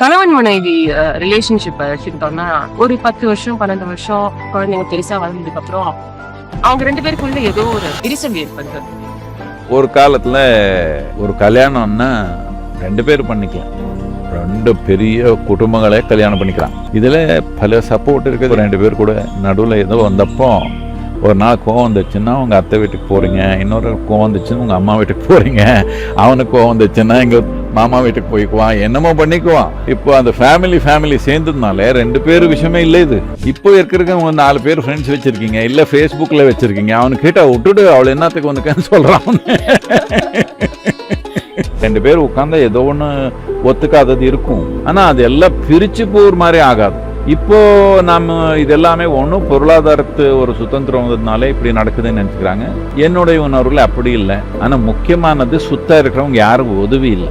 கணவன் மனைவி ரிலேஷன்ஷிப் எடுத்துக்கிட்டோம்னா ஒரு பத்து வருஷம் பன்னெண்டு வருஷம் குழந்தைங்க பெருசா வளர்ந்ததுக்கு அப்புறம் அவங்க ரெண்டு பேருக்குள்ள ஏதோ ஒரு விரிசல் ஏற்படுது. ஒரு காலத்துல ஒரு கல்யாணம்னா ரெண்டு பேர் பண்ணிக்கலாம். ரெண்டு பெரிய குடும்பங்களே கல்யாணம் பண்ணிக்கலாம். இதுல பல சப்போர்ட் இருக்குது. ரெண்டு பேர் கூட நடுவில் ஏதோ வந்தப்போ ஒரு நாள் கோவம் வந்துச்சுன்னா உங்கள் அத்தை வீட்டுக்கு போகிறீங்க இன்னொரு கோவம் வந்துச்சுன்னா உங்கள் அம்மா வீட்டுக்கு போகிறீங்க அவனுக்கு கோவம் வந்துச்சுன்னா எங்கள் மாமா வீட்டுக்கு போய்க்குவான் என்னமோ பண்ணிக்குவான் இப்போ அந்த ஃபேமிலி ஃபேமிலி சேர்ந்ததுனால ரெண்டு பேர் விஷயமே இல்லை இது. இப்போ இருக்கிறவங்க நாலு பேர் ஃப்ரெண்ட்ஸ் வச்சிருக்கீங்க இல்லை ஃபேஸ்புக்கில் வச்சிருக்கீங்க. அவனு கேட்டா விட்டுடு அவள் என்னத்துக்கு வந்துக்கன்னு சொல்கிறான் ரெண்டு பேர் உட்காந்தா ஏதோ ஒன்று ஒத்துக்காதது இருக்கும். ஆனால் அது எல்லாம் பிரிச்சு போகிற மாதிரி ஆகாது. இப்போ நம்ம இதெல்லாமே ஒன்றும் பொருளாதாரத்து ஒரு சுதந்திரம் வந்ததுனால இப்படி நடக்குதுன்னு நினச்சிக்கிறாங்க. என்னுடைய உணர்வில் அப்படி இல்லை. ஆனால் முக்கியமானது சுத்தம் இருக்கிறவங்க யாரும் உதவி இல்லை.